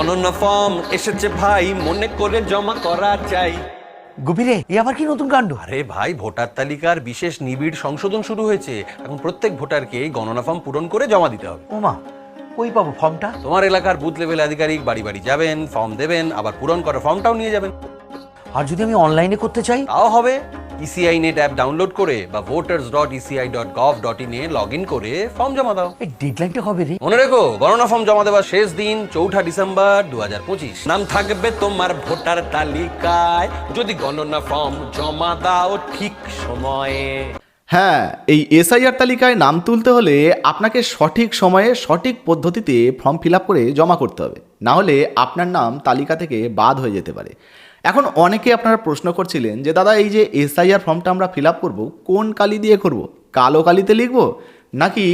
গণনা ফর্ম এসেছে ভাই মনে করে জমা করা চাই। গভীরে এ আবার কি নতুন কাণ্ড? আরে ভাই ভোটার তালিকার বিশেষ নিবিড় সংশোধন শুরু হয়েছে। এখন প্রত্যেক ভোটারকে এই গণনা ফর্ম পূরণ করে জমা দিতে হবে। ওমা কই পাবো ফর্মটা? তোমার এলাকার বুথ লেভেল আধিকারিক বাড়ি বাড়ি যাবেন ফর্ম দেবেন আবার পূরণ করা ফর্মটাও নিয়ে যাবেন। আর যদি আমি অনলাইনে করতে চাই? তাও হবে। ইসিআই নেট অ্যাপ ডাউনলোড করে বা voters dot ECI dot gov dot in A log in করে ফর্ম জমা দাও। এই ডেডলাইনটা কবে রে? মনে রেখো গণনা ফর্ম জমা দেওয়ার শেষ দিন চৌঠা ডিসেম্বর দু হাজার পঁচিশ। নাম থাকবে তোমার ভোটার তালিকায়। যদি গণনা ফর্ম জমা দাও ঠিক সময়ে। হ্যাঁ এই এসআইআর তালিকায় নাম তুলতে হলে আপনাকে সঠিক সময়ে সঠিক পদ্ধতিতে ফর্ম ফিল আপ করে জমা করতে হবে। না হলে আপনার নাম তালিকা থেকে বাদ হয়ে যেতে পারে। এখন অনেকে আপনারা প্রশ্ন করছিলেন যে, দাদা, এই যে এসআইআর ফর্মটা আমরা ফিল আপ করব, কোন কালি দিয়ে করব? কালো কালিতে লিখব নাকি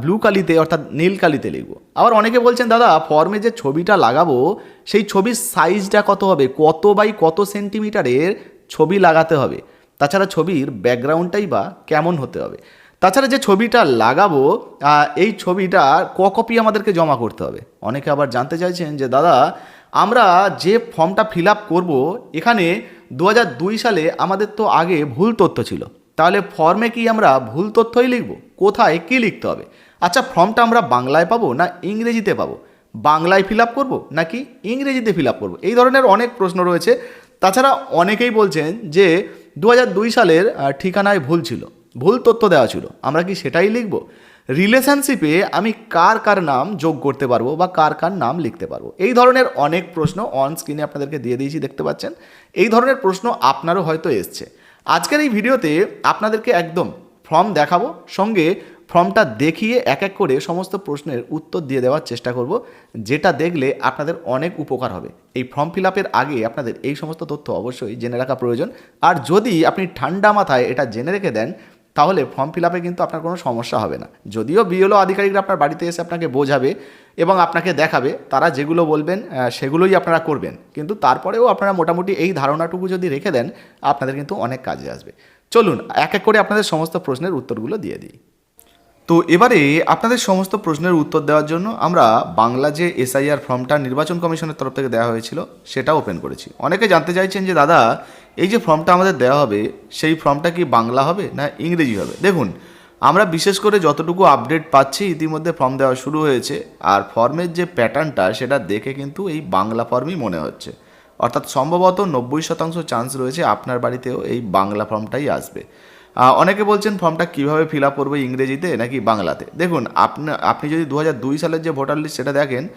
ব্লু কালিতে অর্থাৎ নীল কালিতে লিখব? আবার অনেকে বলছেন, দাদা, ফর্মে যে ছবিটা লাগাবো, সেই ছবির সাইজটা কত হবে? কত বাই কত সেন্টিমিটারের ছবি লাগাতে হবে? তাছাড়া ছবির ব্যাকগ্রাউন্ডটাই বা কেমন হতে হবে? তাছাড়া যে ছবিটা লাগাবো এই ছবিটা ক কপি আমাদেরকে জমা করতে হবে? অনেকে আবার জানতে চাইছেন যে, দাদা আমরা যে ফর্মটা ফিল আপ করব, এখানে দু হাজার দুই সালে আমাদের তো আগে ভুল তথ্য ছিল। তাহলে ফর্মে কি আমরা ভুল তথ্যই লিখব? কোথায় কি লিখতে হবে? আচ্ছা ফর্মটা আমরা বাংলায় পাবো না ইংরেজিতে পাবো? বাংলায় ফিল আপ করব নাকি ইংরেজিতে ফিল আপ করব? এই ধরনের অনেক প্রশ্ন রয়েছে। তাছাড়া অনেকেই বলছেন যে দু হাজার দুই সালের ঠিকানায় ভুল ছিল, ভুল তথ্য দেওয়া ছিল। আমরা কি সেটাই লিখব? রিলেশনশিপে আমি কার কার নাম যোগ করতে পারব বা কার কার নাম লিখতে পারব? এই ধরনের অনেক প্রশ্ন অন স্ক্রিনে আপনাদেরকে দিয়ে দিয়েছি, দেখতে পাচ্ছেন? এই ধরনের প্রশ্ন আপনারও হয়তো এসছে। আজকের এই ভিডিওতে আপনাদেরকে একদম ফর্ম দেখাবো, সঙ্গে ফর্মটা দেখিয়ে এক এক করে সমস্ত প্রশ্নের উত্তর দিয়ে দেওয়ার চেষ্টা করব, যেটা দেখলে আপনাদের অনেক উপকার হবে। এই ফর্ম ফিল আপের আগে আপনাদের এই সমস্ত তথ্য অবশ্যই জেনে রাখা প্রয়োজন। আর যদি আপনি ঠান্ডা মাথায় এটা জেনে রেখে দেন তাহলে ফর্ম ফিল আপে কিন্তু আপনার কোনো সমস্যা হবে না। যদিও বিএলও আধিকারিকরা আপনার বাড়িতে এসে আপনাকে বোঝাবে এবং আপনাকে দেখাবে, তারা যেগুলো বলবেন সেগুলোই আপনারা করবেন। কিন্তু তারপরেও আপনারা মোটামুটি এই ধারণাটুকু যদি রেখে দেন, আপনাদের কিন্তু অনেক কাজে আসবে। চলুন, এক এক করে আপনাদের সমস্ত প্রশ্নের উত্তরগুলো দিয়ে দিই। তো এবারে আপনাদের সমস্ত প্রশ্নের উত্তর দেওয়ার জন্য আমরা বাংলা যে এসআইআর ফর্মটা নির্বাচন কমিশনের তরফ থেকে দেওয়া হয়েছিল, সেটা ওপেন করেছি। অনেকে জানতে চাইছেন যে, দাদা, এই যে ফর্মটা আমাদের দেওয়া হবে, সেই ফর্মটা কি বাংলা হবে না ইংরেজি হবে? দেখুন, আমরা বিশেষ করে যতটুকু আপডেট পাচ্ছি, ইতিমধ্যে ফর্ম দেওয়া শুরু হয়েছে। আর ফর্মের যে প্যাটার্নটা সেটা দেখে কিন্তু এই বাংলা ফর্মই মনে হচ্ছে। অর্থাৎ সম্ভবত নব্বই শতাংশ চান্স রয়েছে আপনার বাড়িতেও এই বাংলা ফর্মটাই আসবে। অনেকে বলছেন ফর্মটা কীভাবে ফিল আপ করব, ইংরেজিতে নাকি বাংলাতে? দেখুন, আপনি আপনি যদি দু হাজার দুই সালের যে ভোটার লিস্ট সেটা দেখেন,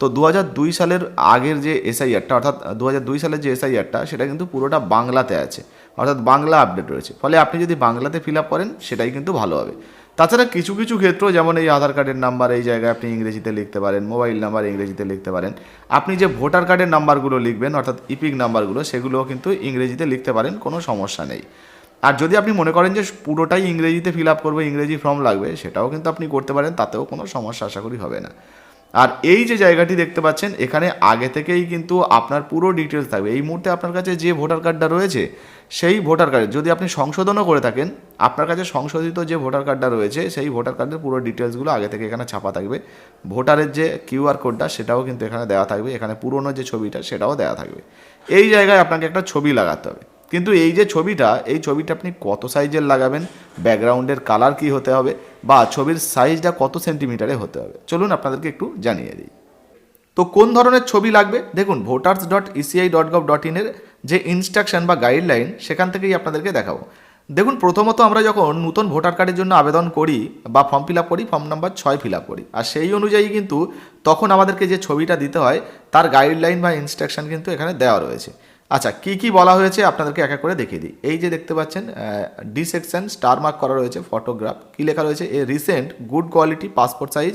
তো দু হাজার দুই সালের আগের যে এসআইআরটা অর্থাৎ দু দুই সালের যে এসআইআরটা সেটা কিন্তু পুরোটা বাংলাতে আছে। অর্থাৎ বাংলা আপডেট রয়েছে। ফলে আপনি যদি বাংলাতে ফিল আপ করেন, সেটাই কিন্তু ভালো হবে। তাছাড়া কিছু কিছু ক্ষেত্র, যেমন এই আধার কার্ডের নাম্বার এই জায়গায় আপনি ইংরেজিতে লিখতে পারেন মোবাইল নাম্বার ইংরেজিতে লিখতে পারেন। আপনি যে ভোটার কার্ডের নাম্বারগুলো লিখবেন, অর্থাৎ ইপিক নাম্বারগুলো সেগুলোও কিন্তু ইংরেজিতে লিখতে পারেন, কোনো সমস্যা নেই। আর যদি আপনি মনে করেন যে পুরোটাই ইংরেজিতে ফিল আপ করব, ইংরেজি ফর্ম লাগবে, সেটাও কিন্তু আপনি করতে পারেন, তাতেও কোনো সমস্যা আশা করি হবে না। আর এই যে জায়গাটি দেখতে পাচ্ছেন, এখানে আগে থেকেই কিন্তু আপনার পুরো ডিটেলস থাকবে। এই মুহূর্তে আপনার কাছে যে ভোটার কার্ডটা রয়েছে, সেই ভোটার কার্ড যদি আপনি সংশোধনও করে থাকেন, আপনার কাছে সংশোধিত যে ভোটার কার্ডটা রয়েছে, সেই ভোটার কার্ডের পুরো ডিটেলসগুলো আগে থেকে এখানে ছাপা থাকবে। ভোটারের যে কিউআর কোডটা সেটাও কিন্তু এখানে দেওয়া থাকবে। এখানে পুরনো যে ছবিটা, সেটাও দেওয়া থাকবে। এই জায়গায় আপনাকে একটা ছবি লাগাতে হবে। কিন্তু এই যে ছবিটা, এই ছবিটা আপনি কত সাইজের লাগাবেন, ব্যাকগ্রাউন্ডের কালার কি হতে হবে, বা ছবির সাইজটা কত সেন্টিমিটারে হতে হবে, চলুন আপনাদেরকে একটু জানিয়ে দিই। তো কোন ধরনের ছবি লাগবে? দেখুন voters dot ECI dot gov dot ইনের যে ইনস্ট্রাকশন বা গাইডলাইন সেখান থেকেই আপনাদেরকে দেখাবো। দেখুন, প্রথমত আমরা যখন নতুন ভোটার কার্ডের জন্য আবেদন করি, বা ফর্ম ফিল করি ফর্ম নাম্বার ছয় ফিল করি, আর সেই অনুযায়ী কিন্তু তখন আমাদেরকে যে ছবিটা দিতে হয়, তার গাইডলাইন বা ইনস্ট্রাকশন কিন্তু এখানে দেওয়া রয়েছে। আচ্ছা কি কি বলা হয়েছে আপনাদেরকে এক এক করে দেখিয়ে দিই। এই যে দেখতে পাচ্ছেন ডি সেকশন স্টার মার্ক করা রয়েছে ফটোগ্রাফ কি লেখা রয়েছে? A recent good quality passport size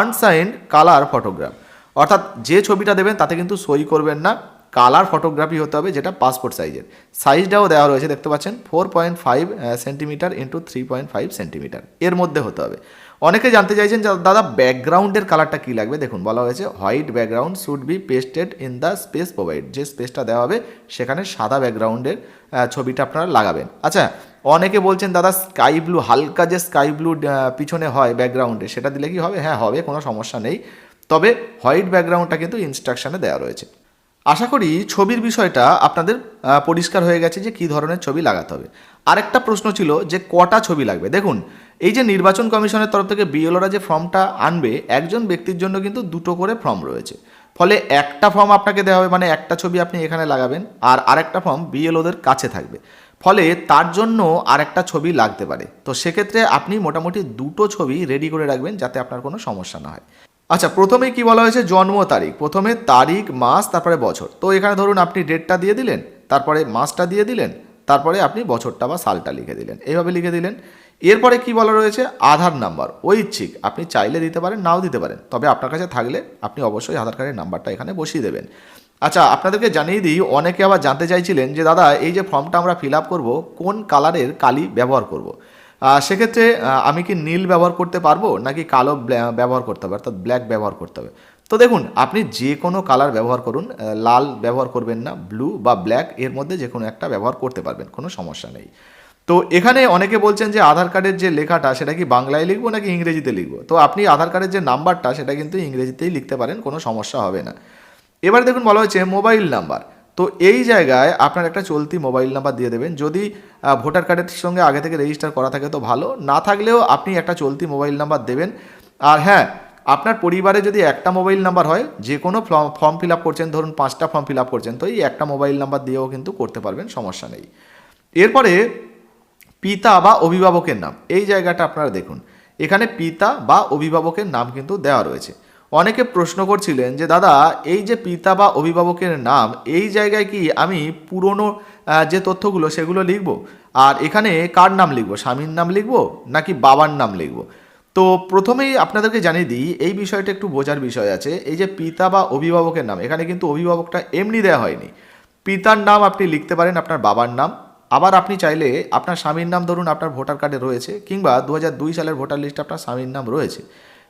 unsigned colour photograph অর্থাৎ যে ছবিটা দেবেন, তাতে কিন্তু সই করবেন না কালার ফটোগ্রাফি হতে হবে, যেটা পাসপোর্ট সাইজের সাইজটাও দেওয়া রয়েছে, দেখতে পাচ্ছেন four point five centimetre into three point five centimetre এর মধ্যে হতে হবে। অনেকে জানতে চাইছেন দাদা ব্যাকগ্রাউন্ডের কালারটা কী লাগবে? দেখুন, বলা হয়েছে white background should be pasted in the space provide. যে স্পেসটা দেওয়া হবে, সেখানে সাদা ব্যাকগ্রাউন্ডের ছবিটা আপনারা লাগাবেন। আচ্ছা অনেকে বলছেন, দাদা স্কাই ব্লু, হালকা যে স্কাই ব্লু পিছনে হয় ব্যাকগ্রাউন্ডে, সেটা দিলে কি হবে? হ্যাঁ হবে, কোনো সমস্যা নেই। তবে হোয়াইট ব্যাকগ্রাউন্ডটা কিন্তু ইনস্ট্রাকশনে দেওয়া রয়েছে। আশা করি ছবির বিষয়টা আপনাদের পরিষ্কার হয়ে গেছে যে কী ধরনের ছবি লাগাতে হবে। আরেকটা প্রশ্ন ছিল যে কটা ছবি লাগবে? দেখুন, এই যে নির্বাচন কমিশনের তরফ থেকে বিএলওরা যে ফর্মটা আনবে, একজন ব্যক্তির জন্য কিন্তু দুটো করে ফর্ম রয়েছে। ফলে একটা ফর্ম আপনাকে দেওয়া হবে মানে একটা ছবি আপনি এখানে লাগাবেন, আর আরেকটা ফর্ম বিএলওদের কাছে থাকবে। ফলে তার জন্য আরেকটা ছবি লাগতে পারে। তো সেক্ষেত্রে আপনি মোটামুটি দুটো ছবি রেডি করে রাখবেন যাতে আপনার কোনো সমস্যা না হয়। আচ্ছা প্রথমে কি বলা হয়েছে? জন্ম তারিখ। প্রথমে তারিখ, মাস, তারপরে বছর। তো এখানে ধরুন আপনি ডেটটা দিয়ে দিলেন, তারপরে মাসটা দিয়ে দিলেন তারপরে আপনি বছরটা বা সালটা লিখে দিলেন। এইভাবে লিখে দিলেন। এরপরে কি বলা রয়েছে? আধার নাম্বার। ঐচ্ছিক। আপনি চাইলে দিতে পারেন, নাও দিতে পারেন। তবে আপনার কাছে থাকলে আপনি অবশ্যই আধার কার্ডের নাম্বারটা এখানে বসিয়ে দেবেন। আচ্ছা আপনাদেরকে জানিয়ে দিই, অনেকে আবার জানতে চাইছিলেন যে, দাদা, এই যে ফর্মটা আমরা ফিল আপ করব, কোন কালারের কালি ব্যবহার করব। সেক্ষেত্রে আমি কি নীল ব্যবহার করতে পারব, নাকি কালো ব্যবহার করতে হবে, অর্থাৎ ব্ল্যাক ব্যবহার করতে হবে? তো দেখুন, আপনি যে কোনো কালার ব্যবহার করুন লাল ব্যবহার করবেন না ব্লু বা ব্ল্যাক এর মধ্যে যে কোনো একটা ব্যবহার করতে পারবেন, কোনো সমস্যা নেই। তো এখানে অনেকে বলছেন যে আধার কার্ডের যে লেখাটা, সেটা কি বাংলায় লিখব নাকি ইংরেজিতে লিখব? তো আপনি আধার কার্ডের যে নাম্বারটা সেটা কিন্তু ইংরেজিতেই লিখতে পারেন, কোনো সমস্যা হবে না। এবার দেখুন, বলা হয়েছে মোবাইল নাম্বার তো এই জায়গায় আপনার একটা চলতি মোবাইল নাম্বার দিয়ে দেবেন। যদি ভোটার কার্ডের সঙ্গে আগে থেকে রেজিস্টার করা থাকে তো ভালো। না থাকলেও আপনি একটা চলতি মোবাইল নাম্বার দেবেন। আর হ্যাঁ আপনার পরিবারে যদি একটা মোবাইল নাম্বার হয়, যে কোনো ফর্ম ফিল আপ করছেন, ধরুন পাঁচটা ফর্ম ফিল আপ করছেন, তো এই একটা মোবাইল নাম্বার দিয়েও কিন্তু করতে পারবেন, সমস্যা নেই। এরপরে পিতা বা অভিভাবকের নাম, এই জায়গাটা আপনারা দেখুন। এখানে পিতা বা অভিভাবকের নাম কিন্তু দেওয়া রয়েছে। অনেকে প্রশ্ন করছিলেন যে, দাদা, এই যে পিতা বা অভিভাবকের নাম, এই জায়গায় কি আমি পুরনো যে তথ্যগুলো সেগুলো লিখব? আর এখানে কার নাম লিখব? স্বামীর নাম লিখব নাকি বাবার নাম লিখব? তো প্রথমেই আপনাদেরকে জানিয়ে দিই, এই বিষয়টা একটু বোঝার বিষয় আছে। এই যে পিতা বা অভিভাবকের নাম, এখানে কিন্তু অভিভাবকটা এমনি দেওয়া হয়নি। পিতার নাম আপনি লিখতে পারেন, আপনার বাবার নাম। আবার আপনি চাইলে আপনার স্বামীর নাম ধরুন, আপনার ভোটার কার্ডে রয়েছে, কিংবা দু দুই সালের ভোটার লিস্টে আপনার স্বামীর নাম রয়েছে।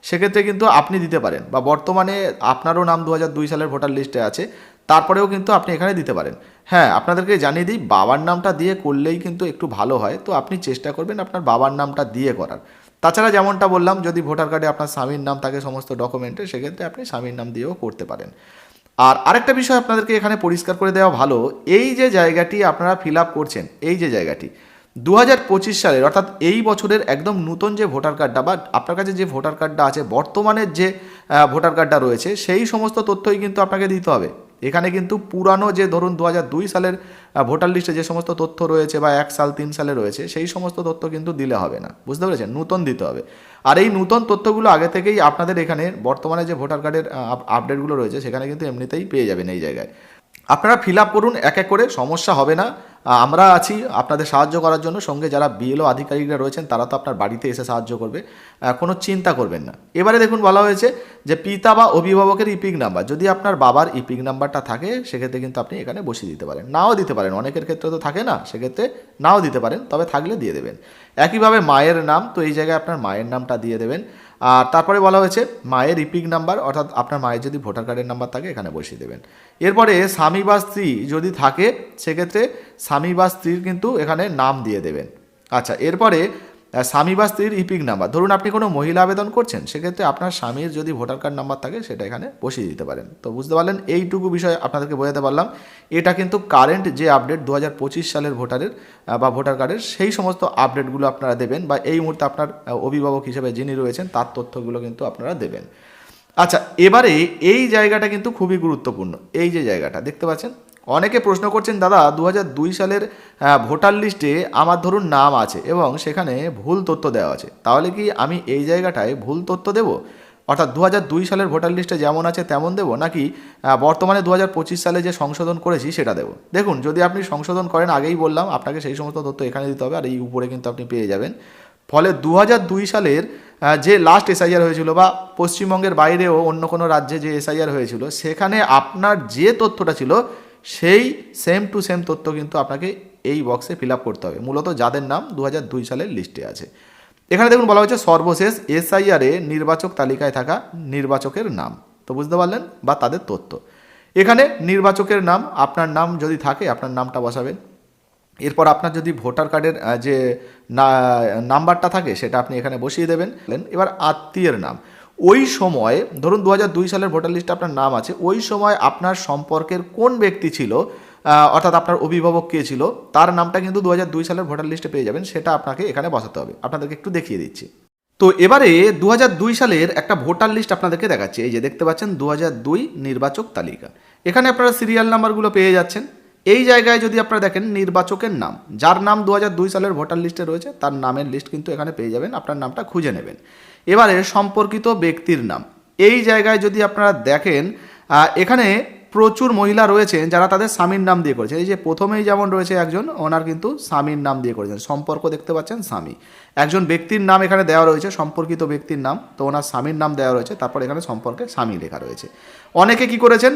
সেক্ষেত্রে কিন্তু আপনি দিতে পারেন, বা বর্তমানে আপনারও নাম দু দুই সালের ভোটার লিস্টে আছে, তারপরেও কিন্তু আপনি এখানে দিতে পারেন। হ্যাঁ আপনাদেরকে জানিয়ে দিই, বাবার নামটা দিয়ে করলেই কিন্তু একটু ভালো হয়। তো আপনি চেষ্টা করবেন আপনার বাবার নামটা দিয়ে করার। তাছাড়া যেমনটা বললাম, যদি ভোটার কার্ডে আপনার স্বামীর নাম থাকে সমস্ত ডকুমেন্টে, সেক্ষেত্রে আপনি স্বামীর নাম দিয়েও করতে পারেন। আর আরেকটা বিষয় আপনাদেরকে এখানে পরিষ্কার করে দেওয়া ভালো, এই যে জায়গাটি আপনারা ফিল আপ করছেন, এই যে জায়গাটি দু হাজার পঁচিশ সালের, অর্থাৎ এই বছরের একদম নতুন যে ভোটার কার্ডটা বা আপনার কাছে যে ভোটার কার্ডটা আছে, বর্তমানের যে ভোটার কার্ডটা রয়েছে, সেই সমস্ত তথ্যই কিন্তু আপনাকে দিতে হবে। এখানে কিন্তু পুরানো যে ধরুন দু সালের ভোটার লিস্টে যে সমস্ত তথ্য রয়েছে বা এক সাল, তিন সালে রয়েছে, সেই সমস্ত তথ্য কিন্তু দিলে হবে না। বুঝতে পেরেছেন? নূতন দিতে হবে। আর এই নূতন তথ্যগুলো আগে থেকেই আপনাদের এখানে বর্তমানে যে ভোটার কার্ডের আপডেটগুলো রয়েছে, সেখানে কিন্তু এমনিতেই পেয়ে যাবেন এই জায়গায়। আপনারা ফিল করুন, এক এক করে, সমস্যা হবে না। আমরা আছি আপনাদের সাহায্য করার জন্য। সঙ্গে যারা বিএলও আধিকারিকরা রয়েছেন, তারা তো আপনার বাড়িতে এসে সাহায্য করবে। কোনো চিন্তা করবেন না। এবারে দেখুন, বলা হয়েছে যে পিতা বা অভিভাবকের ইপিক নাম্বার, যদি আপনার বাবার ইপিক নাম্বারটা থাকে, সেক্ষেত্রে কিন্তু আপনি এখানে বসিয়ে দিতে পারেন। নাও দিতে পারেন, অনেকের ক্ষেত্রে তো থাকে না, সেক্ষেত্রে নাও দিতে পারেন, তবে থাকলে দিয়ে দেবেন। একইভাবে মায়ের নাম, তো এই জায়গায় আপনার মায়ের নামটা দিয়ে দেবেন। আর তারপরে বলা হয়েছে মায়ের ইপিক নাম্বার, অর্থাৎ আপনার মায়ের যদি ভোটার কার্ডের নাম্বার থাকে, এখানে বসিয়ে দেবেন। এরপরে স্বামী বা স্ত্রী যদি থাকে, সেক্ষেত্রে স্বামী বা স্ত্রীর কিন্তু এখানে নাম দিয়ে দেবেন। আচ্ছা এরপরে স্বামী বা স্ত্রীর ইপিক নাম্বার ধরুন আপনি কোনো মহিলা আবেদন করছেন, সেক্ষেত্রে আপনার স্বামীর যদি ভোটার কার্ড নাম্বার থাকে, সেটা এখানে বসিয়ে দিতে পারেন। তো বুঝতে পারলেন? এইটুকু বিষয় আপনাদেরকে বোঝাতে পারলাম। এটা কিন্তু কারেন্ট যে আপডেট দু হাজার পঁচিশ সালের ভোটারের বা ভোটার কার্ডের, সেই সমস্ত আপডেটগুলো আপনারা দেবেন বা এই মুহূর্তে আপনার অভিভাবক হিসেবে যিনি রয়েছেন, তার তথ্যগুলো কিন্তু আপনারা দেবেন। আচ্ছা এবারে এই জায়গাটা কিন্তু খুবই গুরুত্বপূর্ণ। এই যে জায়গাটা, দেখতে পাচ্ছেন? অনেকে প্রশ্ন করছেন, দাদা দু সালের ভোটার লিস্টে আমার ধরুন নাম আছে এবং সেখানে ভুল তথ্য দেওয়া আছে। তাহলে কি আমি এই জায়গাটায় ভুল তথ্য দেব? অর্থাৎ দু সালের ভোটার লিস্টে যেমন আছে তেমন দেবো, নাকি বর্তমানে দু হাজার পঁচিশ সালে যে সংশোধন করেছি সেটা দেবো? দেখুন, যদি আপনি সংশোধন করেন, আগেই বললাম, আপনাকে সেই সমস্ত তথ্য এখানে দিতে হবে, আর এই উপরে কিন্তু আপনি পেয়ে যাবেন। ফলে দু সালের যে লাস্ট এসআইআর হয়েছিল বা পশ্চিমবঙ্গের বাইরেও অন্য কোনো রাজ্যে যে এসআইআর হয়েছিল, সেখানে আপনার যে তথ্যটা ছিল সেই সেম টু সেম তথ্য কিন্তু আপনাকে এই বক্সে ফিল করতে হবে। মূলত যাদের নাম দু দুই সালের লিস্টে আছে। এখানে দেখুন বলা হয়েছে, সর্বশেষ এসআইআরে নির্বাচক তালিকায় থাকা নির্বাচকের নাম। তো বুঝতে পারলেন? বা তাদের তথ্য। এখানে নির্বাচকের নাম, আপনার নাম যদি থাকে, আপনার নামটা বসাবেন। এরপর আপনার যদি ভোটার কার্ডের যে নাম্বারটা থাকে, সেটা আপনি এখানে বসিয়ে দেবেন। এবার আত্মীয়ের নাম। ওই সময়, ধরুন দু সালের ভোটার লিস্টে আপনার নাম আছে, ওই সময় আপনার সম্পর্কের কোন ব্যক্তি ছিল অর্থাৎ আপনার অভিভাবক কে ছিল, তার নামটা কিন্তু দু সালের ভোটার লিস্টে পেয়ে যাবেন, সেটা আপনাকে এখানে বসাতে হবে। আপনাদেরকে একটু দেখিয়ে দিচ্ছি। তো এবারে দু সালের একটা ভোটার লিস্ট আপনাদেরকে দেখাচ্ছে, এই যে দেখতে পাচ্ছেন দু নির্বাচক তালিকা। এখানে আপনারা সিরিয়াল নাম্বারগুলো পেয়ে যাচ্ছেন। এই জায়গায় যদি আপনারা দেখেন নির্বাচকের নাম, যার নাম দু সালের ভোটার লিস্টে রয়েছে, তার নামের লিস্ট কিন্তু এখানে পেয়ে যাবেন, আপনার নামটা খুঁজে নেবেন। এবারে সম্পর্কিত ব্যক্তির নাম। এই জায়গায় যদি আপনারা দেখেন এখানে প্রচুর মহিলা রয়েছেন যারা তাদের স্বামীর নাম দিয়ে করেছেন। এই যে প্রথমেই যেমন রয়েছে একজন, ওনার কিন্তু স্বামীর নাম দিয়ে করেছেন। সম্পর্ক দেখতে পাচ্ছেন স্বামী। একজন ব্যক্তির নাম এখানে দেওয়া রয়েছে, সম্পর্কিত ব্যক্তির নাম। তো ওনার স্বামীর নাম দেওয়া রয়েছে, তারপর এখানে সম্পর্কে স্বামী লেখা রয়েছে। অনেকে কি করেছেন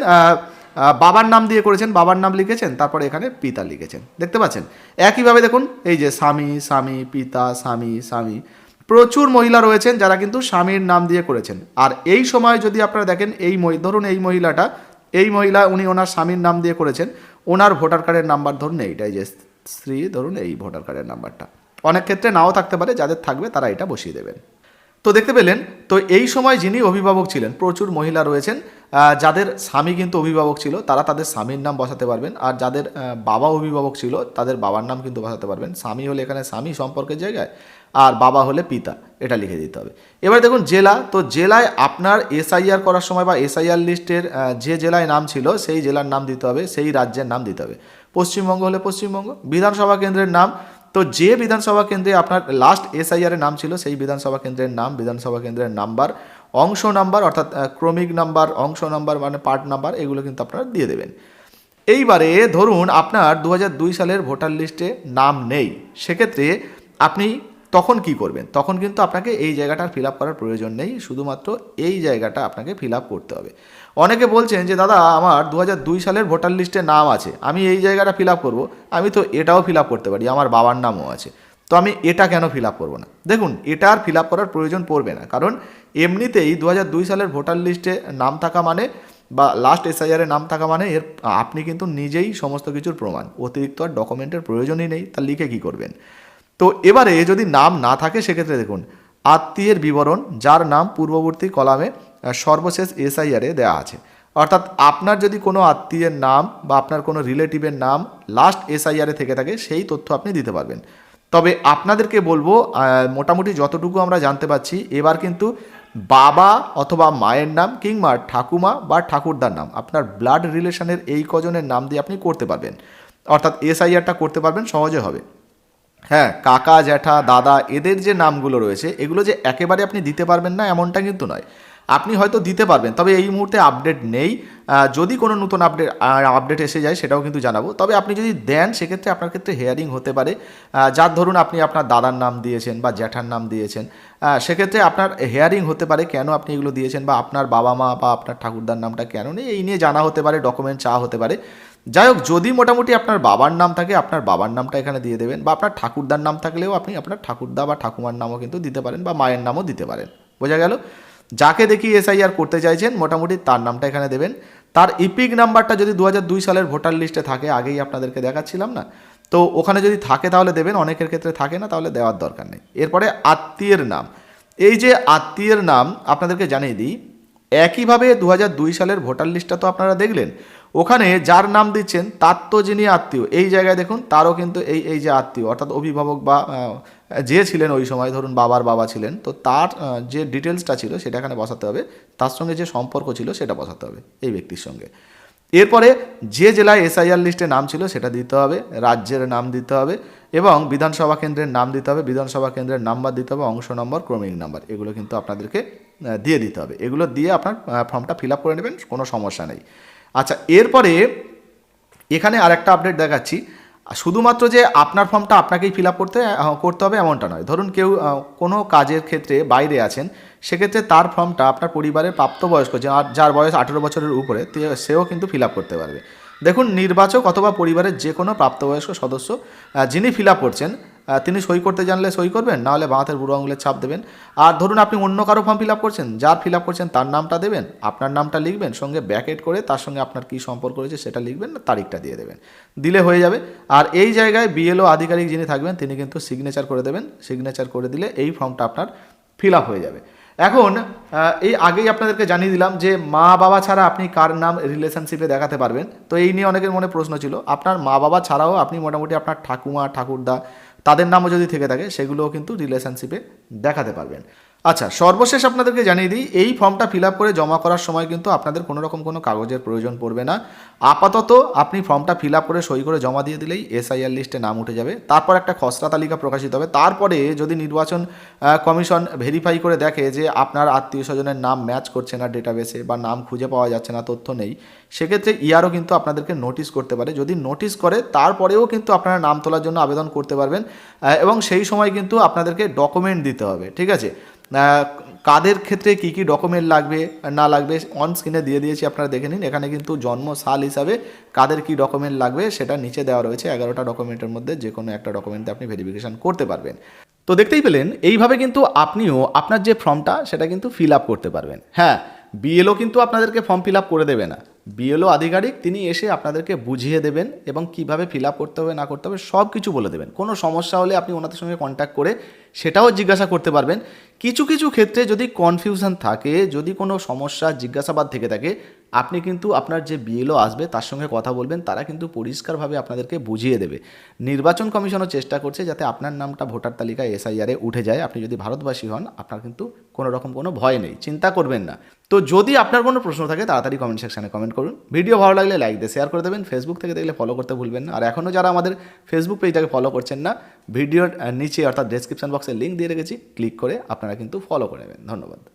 বাবার নাম দিয়ে করেছেন, বাবার নাম লিখেছেন, তারপরে এখানে পিতা লিখেছেন। দেখতে পাচ্ছেন? একইভাবে দেখুন, এই যে স্বামী স্বামী, পিতা, স্বামী স্বামী। প্রচুর মহিলা রয়েছেন যারা কিন্তু স্বামীর নাম দিয়ে করেছেন। আর এই সময় যদি আপনারা দেখেন, এই ধরুন এই মহিলাটা, এই মহিলা উনি ওনার স্বামীর নাম দিয়ে করেছেন, ওনার ভোটার কার্ডের নাম্বার ধরুন এইটাই যে স্ত্রী ধরুন এই ভোটার কার্ডের নাম্বারটা। অনেক ক্ষেত্রে নাও থাকতে পারে, যাদের থাকবে তারা এটা বসিয়ে দেবেন। তো দেখতে পেলেন, তো এই সময় যিনি অভিভাবক ছিলেন, প্রচুর মহিলা রয়েছেন যাদের স্বামী কিন্তু অভিভাবক ছিল, তারা তাদের স্বামীর নাম বসাতে পারবেন, আর যাদের বাবা অভিভাবক ছিল, তাদের বাবার নাম কিন্তু বসাতে পারবেন। স্বামী হলে এখানে স্বামী সম্পর্কের জায়গায় আর বাবা হলে পিতা, এটা লিখে দিতে হবে। এবার দেখুন জেলা, তো জেলায় আপনার এসআইআর করার সময় বা এসআইআর লিস্টের যে জেলায় নাম ছিল, সেই জেলার নাম দিতে হবে, সেই রাজ্যের নাম দিতে হবে। পশ্চিমবঙ্গ হলে পশ্চিমবঙ্গ, বিধানসভা কেন্দ্রের নাম, তো যে বিধানসভা কেন্দ্রে আপনার লাস্ট এসআইআর এর নাম ছিল, সেই বিধানসভা কেন্দ্রের নাম, বিধানসভা কেন্দ্রের নাম্বার অংশ নাম্বার অর্থাৎ ক্রমিক নাম্বার অংশ নাম্বার মানে পার্ট নাম্বার এগুলো কিন্তু আপনারা দিয়ে দেবেন। এইবারে ধরুন আপনার দু হাজার দুই সালের ভোটার লিস্টে নাম নেই, সেক্ষেত্রে আপনি তখন কি করবেন? তখন কিন্তু আপনাকে এই জায়গাটার ফিল আপ করার প্রয়োজন নেই। শুধুমাত্র এই জায়গাটা আপনাকে ফিল আপ করতে হবে। অনেকে বলছেন যে, দাদা, আমার দু হাজার দুই সালের ভোটার লিস্টে নাম আছে। আমি এই জায়গাটা ফিল আপ করব। আমি তো এটাও ফিল আপ করতে পারি। আমার বাবার নামও আছে। তো আমি এটা কেন ফিল আপ করব না? দেখুন, এটা আর ফিল আপ করার প্রয়োজন পড়বে না। কারণ এমনিতেই দু হাজার দুই সালের ভোটার লিস্টে নাম থাকা মানে বা লাস্ট এসআইআরে নাম থাকা মানে এর, আপনি কিন্তু নিজেই সমস্ত কিছুর প্রমাণ। অতিরিক্ত আর ডকুমেন্টের প্রয়োজনই নেই। তা লিখে কি করবেন? তো এবারে যদি নাম না থাকে, সেক্ষেত্রে দেখুন, আত্মীয়ের বিবরণ, যার নাম পূর্ববর্তী কলামে সর্বশেষ এসআইআরে দেওয়া আছে। অর্থাৎ আপনার যদি কোনো আত্মীয়ের নাম বা আপনার কোনো রিলেটিভের নাম লাস্ট এসআইআরে থেকে থাকে, সেই তথ্য আপনি দিতে পারবেন। তবে আপনাদেরকে বলব মোটামুটি যতটুকু আমরা জানতে পারছি, এবার কিন্তু বাবা অথবা মায়ের নাম কিংবা ঠাকুমা বা ঠাকুরদার নাম, আপনার ব্লাড রিলেশনের এই কজনের নাম দিয়ে আপনি করতে পারবেন। অর্থাৎ এসআইআরটা করতে পারবেন, সহজে হবে। হ্যাঁ কাকা, জ্যাঠা, দাদা, এদের যে নামগুলো রয়েছে, এগুলো যে একেবারে আপনি দিতে পারবেন না, এমনটা কিন্তু নয়। আপনি হয়তো দিতে পারবেন, তবে এই মুহূর্তে আপডেট নেই। যদি কোনো নতুন আপডেট আপডেট এসে যায়, সেটাও কিন্তু জানাব। তবে আপনি যদি দেন, সেক্ষেত্রে আপনার ক্ষেত্রে হেয়ারিং হতে পারে। যার ধরুন আপনি আপনার দাদার নাম দিয়েছেন বা জ্যাঠার নাম দিয়েছেন সেক্ষেত্রে আপনার হেয়ারিং হতে পারে কেন আপনি এগুলো দিয়েছেন বা আপনার বাবা মা বা আপনার ঠাকুরদার নামটা কেন নেই, এই নিয়ে জানা হতে পারে ডকুমেন্ট চাওয়া হতে পারে। যাই হোক যদি মোটামুটি আপনার বাবার নাম থাকে, আপনার বাবার নামটা এখানে দিয়ে দেবেন, বা আপনার ঠাকুরদার নাম থাকলেও আপনি আপনার ঠাকুরদা বা ঠাকুমার নামও কিন্তু দিতে পারেন বা মায়ের নামও দিতে পারেন। বোঝা গেল? যাকে দেখি এসআইআর করতে চাইছেন, মোটামুটি তার নামটা এখানে দেবেন। তার ইপিক নাম্বারটা যদি দু হাজার দুই সালের ভোটার লিস্টে থাকে, আগেই আপনাদেরকে দেখাচ্ছিলাম না? তো ওখানে যদি থাকে তাহলে দেবেন, অনেকের ক্ষেত্রে থাকে না, তাহলে দেওয়ার দরকার নেই। এরপরে আত্মীয়ের নাম। এই যে আত্মীয়ের নাম, আপনাদেরকে জানিয়ে দিই, একইভাবে দু হাজার দুই সালের ভোটার লিস্টটা তো আপনারা দেখলেন ওখানে যার নাম দিচ্ছেন, তার তো যিনি আত্মীয়। এই জায়গায় দেখুন, তারও কিন্তু এই এই যে আত্মীয়, অর্থাৎ অভিভাবক বা যে ছিলেন ওই সময়, ধরুন বাবার বাবা ছিলেন, তো তার যে ডিটেলসটা ছিল সেটা এখানে বসাতে হবে, তার সঙ্গে যে সম্পর্ক ছিল সেটা বসাতে হবে এই ব্যক্তির সঙ্গে। এরপরে যে জেলায় এসআইআর লিস্টে নাম ছিল সেটা দিতে হবে, রাজ্যের নাম দিতে হবে এবং বিধানসভা কেন্দ্রের নাম দিতে হবে, বিধানসভা কেন্দ্রের নাম্বার দিতে হবে, অংশ নম্বর ক্রমিক নাম্বার এগুলো কিন্তু আপনাদেরকে দিয়ে দিতে হবে। এগুলো দিয়ে আপনার ফর্মটা ফিল আপ করে নেবেন, কোনো সমস্যা নেই। আচ্ছা এরপরে এখানে আরেকটা আপডেট দেখাচ্ছি। শুধুমাত্র যে আপনার ফর্মটা আপনাকেই ফিল আপ করতে করতে হবে এমনটা নয়। ধরুন কেউ কোনো কাজের ক্ষেত্রে বাইরে আছেন, সেক্ষেত্রে তার ফর্মটা আপনার পরিবারের প্রাপ্তবয়স্ক যার যার বয়স আঠেরো বছরের উপরে সেও কিন্তু ফিল আপ করতে পারবে। দেখুন, নির্বাচক অথবা পরিবারের যে কোনো প্রাপ্তবয়স্ক সদস্য যিনি ফিল আপ করছেন তিনি সই করতে জানলে সই করবেন নাহলে বাঁ বুড়ো আঙুলের ছাপ দেবেন। আর ধরুন আপনি অন্য কারও ফর্ম ফিল আপ করছেন, যার ফিল আপ করছেন তার নামটা দেবেন, আপনার নামটা লিখবেন, সঙ্গে ব্যাকেট করে তার সঙ্গে আপনার কী সম্পর্ক রয়েছে সেটা লিখবেন, তারিখটা দিয়ে দেবেন। দিলে হয়ে যাবে। আর এই জায়গায় বিএলও আধিকারিক যিনি থাকবেন, তিনি কিন্তু সিগনেচার করে দেবেন। সিগনেচার করে দিলে এই ফর্মটা আপনার ফিল আপ হয়ে যাবে। এখন এই আগেই আপনাদেরকে জানিয়ে দিলাম যে মা বাবা ছাড়া আপনি কার নাম রিলেশনশিপে দেখাতে পারবেন। তো এই নিয়ে অনেকের মনে প্রশ্ন ছিল, আপনার মা বাবা ছাড়াও আপনি মোটামুটি আপনার ঠাকুমা, ঠাকুরদা তাদের নামও যদি থেকে থাকে সেগুলোও কিন্তু রিলেশনশিপে দেখাতে পারবেন। আচ্ছা সর্বশেষ আপনাদেরকে জানিয়ে দিই, এই ফর্মটা ফিল করে জমা করার সময় কিন্তু আপনাদের কোনো রকম কোনো কাগজের প্রয়োজন পড়বে না। আপাতত আপনি ফর্মটা ফিল করে সই করে জমা দিয়ে দিলেই এসআইআর লিস্টে নাম উঠে যাবে। তারপর একটা খসড়া তালিকা প্রকাশিত হবে। তারপরে যদি নির্বাচন কমিশন ভেরিফাই করে দেখে যে আপনার আত্মীয় স্বজনের নাম ম্যাচ করছে না ডেটাবেসে বা নাম খুঁজে পাওয়া যাচ্ছে না, তথ্য নেই, সেক্ষেত্রে ইয়ারও কিন্তু আপনাদেরকে নোটিশ করতে পারে। যদি নোটিশ করে, তারপরেও কিন্তু আপনারা নাম তোলার জন্য আবেদন করতে পারবেন এবং সেই সময় কিন্তু আপনাদেরকে ডকুমেন্ট দিতে হবে, ঠিক আছে? কাদের ক্ষেত্রে কি কি ডকুমেন্ট লাগবে, না লাগবে অন স্ক্রিনে দিয়ে দিয়েছি, আপনারা দেখে নিন। এখানে কিন্তু জন্ম, সাল হিসাবে কাদের কি ডকুমেন্ট লাগবে, সেটা নিচে দেওয়া রয়েছে। এগারোটা ডকুমেন্টের মধ্যে যে কোনো একটা ডকুমেন্টে আপনি ভেরিফিকেশন করতে পারবেন। তো দেখতেই পেলেন, এইভাবে কিন্তু আপনিও আপনার যে ফর্মটা সেটা কিন্তু ফিল আপ করতে পারবেন। হ্যাঁ বিএলও কিন্তু আপনাদেরকে ফর্ম ফিল আপ করে দেবে না। বিএলও আধিকারিক, তিনি এসে আপনাদেরকে বুঝিয়ে দেবেন এবং কীভাবে ফিল আপ করতে হবে, না করতে হবে সব কিছু বলে দেবেন। কোনো সমস্যা হলে আপনি ওনাদের সঙ্গে কন্ট্যাক্ট করে সেটাও জিজ্ঞাসা করতে পারবেন। কিছু কিছু ক্ষেত্রে যদি কনফিউশন থাকে, যদি কোনো সমস্যা জিজ্ঞাসাবাদ থেকে থাকে, আপনি কিন্তু আপনার যে বিএলও আসবে, তার সঙ্গে কথা বলবেন, তারা কিন্তু পরিষ্কারভাবে আপনাদেরকে বুঝিয়ে দেবে। নির্বাচন কমিশনও চেষ্টা করছে যাতে আপনার নামটা ভোটার তালিকায় এসআইআরে উঠে যায়। আপনি যদি ভারতবাসী হন, আপনার কিন্তু কোনো রকম কোনো ভয় নেই, চিন্তা করবেন না। তো যদি আপনার কোনো প্রশ্ন থাকে, তাড়াতাড়ি কমেন্ট সেকশনে কমেন্ট করুন। ভিডিও ভালো লাগলে লাইক দিয়ে শেয়ার করে দেবেন। ফেসবুক থেকে দেখলে ফলো করতে ভুলবেন না। আর এখনও যারা আমাদের ফেসবুক পেজটাকে ফলো করছেন না, ভিডিওর নিচে অর্থাৎ ডেসক্রিপশন বক্সে লিঙ্ক দিয়ে রেখেছি ক্লিক করে আপনারা কিন্তু ফলো করে নেবেন। ধন্যবাদ।